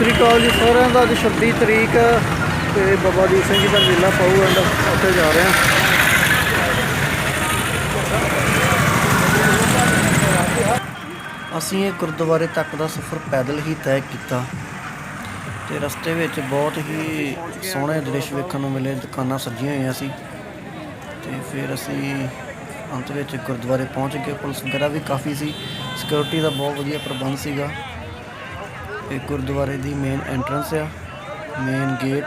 ਸ੍ਰੀ ਅਕਾਲ ਜੀ ਸਾਰਿਆਂ ਦਾ। ਅੱਜ 26 ਤਰੀਕ ਤੇ ਬਾਬਾ ਦੀਪ ਸਿੰਘ ਜੀ ਦਾ ਮੇਲਾ ਪਾਉ ਐਂਡ ਉੱਥੇ ਜਾ ਰਹੇ ਹਾਂ। ਅਸੀਂ ਇਹ ਗੁਰਦੁਆਰੇ ਤੱਕ ਦਾ ਸਫ਼ਰ ਪੈਦਲ ਹੀ ਤੈਅ ਕੀਤਾ ਤੇ ਰਸਤੇ ਵਿੱਚ ਬਹੁਤ ਹੀ ਸੋਹਣੇ ਦ੍ਰਿਸ਼ ਵੇਖਣ ਨੂੰ ਮਿਲੇ, ਦੁਕਾਨਾਂ ਸਜੀਆਂ ਹੋਈਆਂ ਸੀ ਤੇ ਫਿਰ ਅਸੀਂ ਅੰਤ ਵਿੱਚ ਗੁਰਦੁਆਰੇ ਪਹੁੰਚ ਗਏ। ਪੁਲਿਸ ਵਗੈਰਾ ਵੀ ਕਾਫੀ ਸੀ। ਸਿਕਿਉਰਿਟੀ ਦਾ ਬਹੁਤ ਵਧੀਆ ਪ੍ਰਬੰਧ ਸੀਗਾ। ਇਹ ਗੁਰਦੁਆਰੇ ਦੀ ਮੇਨ ਐਂਟਰੈਂਸ ਆ ਮੇਨ ਗੇਟ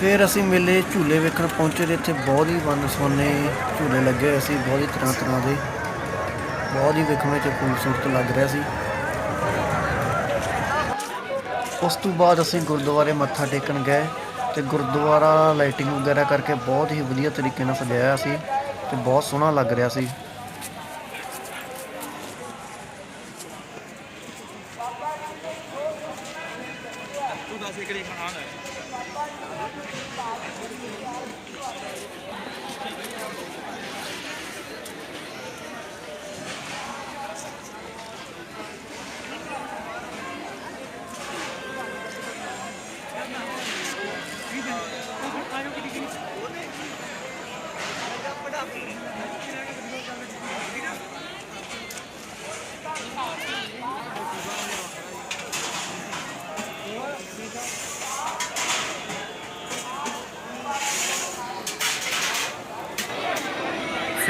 ਫਿਰ ਅਸੀਂ ਮੇਲੇ ਝੂਲੇ ਵੇਖਣ ਪਹੁੰਚੇ ਤੇ ਇੱਥੇ ਬਹੁਤ ਹੀ ਵੰਨ ਸੁਵੰਨੇ ਝੂਲੇ ਲੱਗੇ ਹੋਏ ਸੀ, ਬਹੁਤ ਹੀ ਤਰ੍ਹਾਂ ਤਰ੍ਹਾਂ ਦੇ, ਬਹੁਤ ਹੀ ਵੇਖਣ ਵਿੱਚ ਖੂਬਸੂਰਤ ਲੱਗ ਰਿਹਾ ਸੀ। ਉਸ ਤੋਂ ਬਾਅਦ ਅਸੀਂ ਗੁਰਦੁਆਰੇ ਮੱਥਾ ਟੇਕਣ ਗਏ ਤੇ ਗੁਰਦੁਆਰਾ ਲਾਈਟਿੰਗ ਵਗੈਰਾ ਕਰਕੇ ਬਹੁਤ ਹੀ ਵਧੀਆ ਤਰੀਕੇ ਨਾਲ ਸਜਾਇਆ ਸੀ ਤੇ ਬਹੁਤ ਸੋਹਣਾ ਲੱਗ ਰਿਹਾ ਸੀ। ദാസേക്കറി കാണാണ്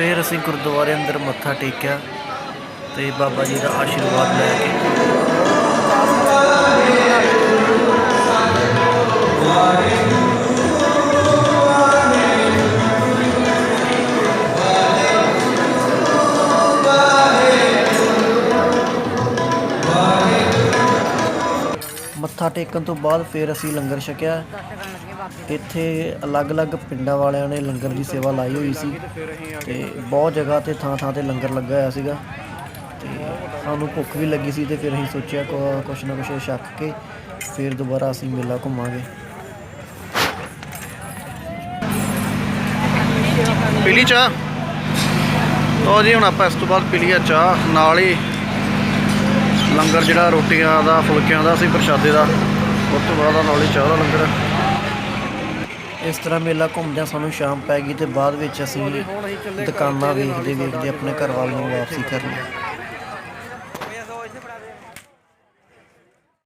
ਫਿਰ ਅਸੀਂ ਗੁਰਦੁਆਰੇ ਅੰਦਰ ਮੱਥਾ ਟੇਕਿਆ ਤੇ ਬਾਬਾ ਜੀ ਦਾ ਆਸ਼ੀਰਵਾਦ ਲੈ ਕੇ ਮੱਥਾ ਟੇਕਣ ਤੋਂ ਬਾਅਦ ਫਿਰ ਅਸੀਂ ਲੰਗਰ ਛਕਿਆ। ਇੱਥੇ ਅਲੱਗ-ਅਲੱਗ ਪਿੰਡਾਂ ਵਾਲਿਆਂ ਨੇ ਲੰਗਰ ਦੀ ਸੇਵਾ ਲਾਈ ਹੋਈ ਸੀ ਤੇ ਬਹੁਤ ਜਗ੍ਹਾ ਤੇ ਥਾਂ-ਥਾਂ ਤੇ ਲੰਗਰ ਲੱਗਾ ਹੋਇਆ ਸੀਗਾ। ਤੇ ਸਾਨੂੰ ਭੁੱਖ ਵੀ ਲੱਗੀ ਸੀ ਤੇ ਫਿਰ ਅਸੀਂ ਸੋਚਿਆ ਕੁ- ਕੁਛ ਨਾ ਕੁਛ ਛਕ ਕੇ ਫਿਰ ਦੁਬਾਰਾ ਅਸੀਂ ਮੇਲਾ ਘੁੰਮਾਂਗੇ। ਪੀਲੀ ਚਾਹ? ਲਓ ਜੀ, ਹੁਣ ਆਪਾਂ ਇਸ ਤੋਂ ਬਾਅਦ ਪੀਲੀ ਆ ਚਾਹ, ਨਾਲ ਹੀ ਲੰਗਰ ਜਿਹੜਾ ਰੋਟੀਆਂ ਦਾ, ਫੁਲਕਿਆਂ ਦਾ ਸੀ ਪ੍ਰਸ਼ਾਦੇ ਦਾ, ਉਸ ਤੋਂ ਬਾਅਦ ਆ ਚਾਹ ਦਾ ਲੰਗਰ। ਇਸ ਤਰ੍ਹਾਂ ਮੇਲਾ ਘੁੰਮਦਿਆਂ ਸਾਨੂੰ ਸ਼ਾਮ ਪੈ ਗਈ ਤੇ ਬਾਅਦ ਵਿੱਚ ਅਸੀਂ ਦੁਕਾਨਾਂ ਵੇਖਦੇ ਵੇਖਦੇ ਆਪਣੇ ਘਰ ਵੱਲ ਨੂੰ ਵਾਪਸੀ ਕਰ ਲਈ।